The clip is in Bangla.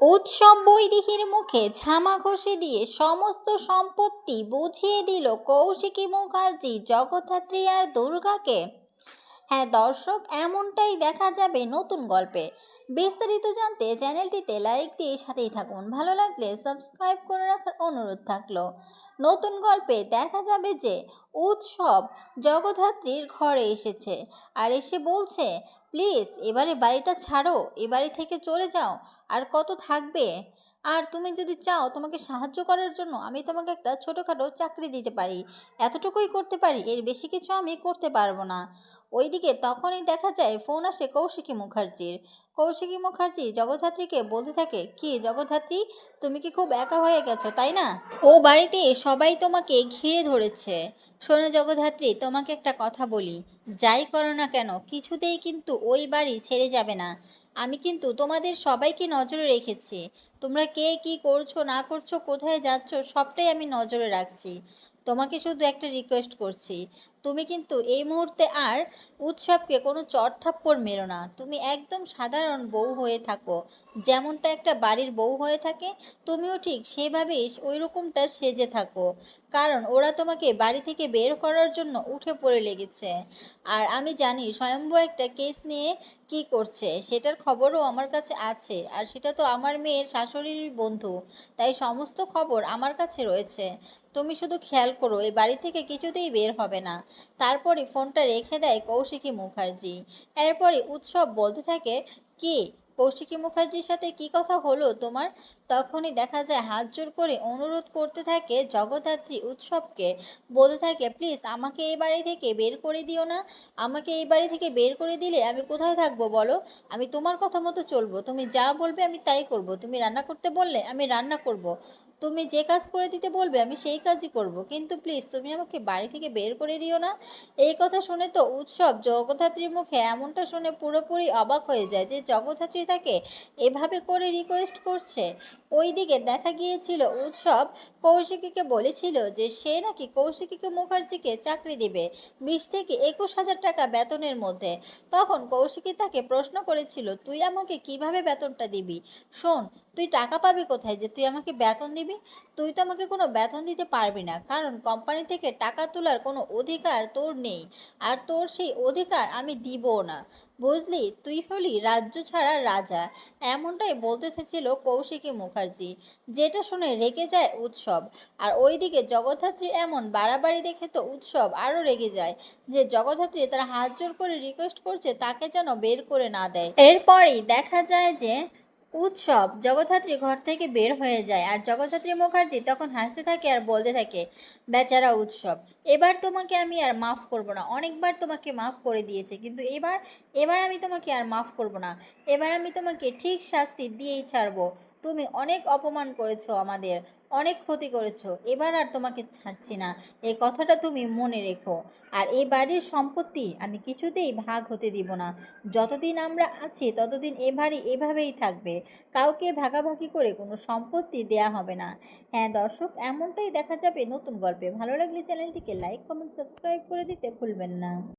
উৎসব বৈদিহীর মুখে ঝামা ঘষে দিয়ে সমস্ত সম্পত্তি বুঝিয়ে দিল কৌশিকী মুখার্জি জগদ্ধাত্রী আর দুর্গাকে। হ্যাঁ দর্শক, এমনটাই দেখা যাবে নতুন গল্পে। বিস্তারিত জানতে চ্যানেলটিতে লাইক দিয়ে সাথেই থাকুন। ভালো লাগলে সাবস্ক্রাইব করে রাখার অনুরোধ থাকল। নতুন গল্পে দেখা যাবে যে, উৎসব জগদ্ধাত্রীর ঘরে এসেছে। আর এসে বলছে, প্লিজ, এবারে বাড়িটা ছাড়ো। এ বাড়ি থেকে চলে যাও। আর কত থাকবে? আর তুমি যদি চাও তোমাকে সাহায্য করার জন্য, আমি তোমাকে একটা ছোটোখাটো চাকরি দিতে পারি। এতটুকুই করতে পারি। এর বেশি কিছু আমি করতে পারব না। ওইদিকে তখনই দেখা যায় ফোন আসে কৌশিকী মুখার্জির। কৌশিকী মুখার্জি জগদ্ধাত্রীকে বলতে থাকে, কি জগদ্ধাত্রী? তুমি কি খুব একা হয়ে গেছো, তাই না? ও বাড়িতে সবাই তোমাকে ঘিরে ধরেছে। শোনো জগদ্ধাত্রী, তোমাকে একটা কথা বলি। যাই করো না কেন, কিছুতেই কিন্তু ওই বাড়ি ছেড়ে যাবে না। আমি কিন্তু তোমাদের সবাইকে নজরে রেখেছি। তোমরা কে, কি করছ, না করছ, কোথায় যাচ্ছ, সবটাই আমি নজরে রাখছি। তোমাকে শুধু একটা রিকোয়েস্ট করছি। তুমি কিন্তু এই মুহূর্তে আর উৎসবকে কোনো চট থাপ্পড় মেরো না। তুমি একদম সাধারণ বউ হয়ে থাকো। যেমনটা একটা বাড়ির বউ হয়ে থাকে, তুমিও ঠিক সেভাবেই ওই রকমটা সেজে থাকো। কারণ ওরা তোমাকে বাড়ি থেকে বের করার জন্য উঠে পড়ে লেগেছে। আর আমি জানি স্বয়ম্ভু একটা কেস নিয়ে কি করছে, সেটার খবরও আমার কাছে আছে। আর সেটা তো আমার মেয়ের শাশুড়ির বন্ধু, তাই সমস্ত খবর আমার কাছে রয়েছে। তুমি শুধু খেয়াল করো এই বাড়ি থেকে কিছুতেই বের হবে না। তারপরে ফোনটা রেখে দেয় কৌশিকী মুখার্জি। এরপরে উৎসব বলতে থাকে, কি, কৌশিকী মুখার্জির সাথে কি কথা হলো তোমার? তখনই দেখা যায় হাত জোর করে অনুরোধ করতে থাকে জগদ্ধাত্রী উৎসবকে। বলতে থাকে, প্লিজ আমাকে এই বাড়ি থেকে বের করে দিও না। আমাকে এই বাড়ি থেকে বের করে দিলে আমি কোথায় থাকব বলো? আমি তোমার কথা মতো চলবো। তুমি যা বলবে আমি তাই করব। তুমি রান্না করতে বললে আমি রান্না করব। তুমি যে কাজ করে দিতে বলবে, আমি সেই কাজই করব। কিন্তু প্লিজ তুমি আমাকে বাড়ি থেকে বের করে দিও না। এই কথা শুনে তো উৎসব জগদ্ধাত্রীর মুখে এমনটা শুনে পুরোপুরি অবাক হয়ে যায় যে জগদ্ধাত্রী তাকে এভাবে করে রিকোয়েস্ট করছে। ওইদিকে দেখা গিয়েছিল উৎসব কৌশিকীকে বলেছিল যে সে নাকি কৌশিকীকে মুখার্জিকে চাকরি দিবে বিশ থেকে একুশ হাজার টাকা বেতনের মধ্যে। তখন কৌশিকী তাকে প্রশ্ন করেছিল, তুই আমাকে কীভাবে বেতনটা দিবি? শোন, তুই টাকা পাবি কোথায় যে তুই আমাকে বেতন দিবি তুই তো আমাকে কোনো বেতন দিতে পারবি না। কারণ কোম্পানি থেকে টাকা তোলার কোনো অধিকার তোর নেই। আর তোর সেই অধিকার আমি দিবও না। বুঝলি? তুই হলি রাজ্য ছাড়া রাজা। এমনটাই বলতে চেয়েছিল কৌশিকী মুখার্জি, যেটা শুনে রেগে যায় উৎসব। আর ওইদিকে জগদ্ধাত্রী এমন বাড়াবাড়ি দেখে তো উৎসব আরও রেগে যায়, যে জগদ্ধাত্রী তার হাত জোর করে রিকোয়েস্ট করছে তাকে যেন বের করে না দেয়। এরপরেই দেখা যায় যে উৎসব জগদ্ধাত্রী ঘর থেকে বের হয়ে যায় আর জগদ্ধাত্রী মুখার্জি তখন হাসতে থাকে আর বলতে থাকে, বেচারা উৎসব, এবার তোমাকে আমি আর মাফ করব না। অনেকবার তোমাকে মাফ করে দিয়েছে, কিন্তু এবার এবার আমি তোমাকে আর মাফ করব না। এবার আমি তোমাকে ঠিক শাস্তি দিয়েই ছাড়বো। তুমি অনেক অপমান করেছ আমাদের। অনেক ক্ষতি করেছ, এবার আর তোমাকে ছাড়ছি না। এই কথাটা তুমি মনে রেখো। আর এই বাড়ির সম্পত্তি আমি কিছুতেই ভাগ হতে দিব না। যতদিন আমরা আছি, ততদিন এ বাড়ি এভাবেই থাকবে। কাউকে ভাগাভাগি করে কোনো সম্পত্তি দেয়া হবে না। হ্যাঁ দর্শক, এমনটাই দেখা যাবে নতুন গল্পে। ভালো লাগলে চ্যানেলটিকে লাইক কমেন্ট সাবস্ক্রাইব করে দিতে ভুলবেন না।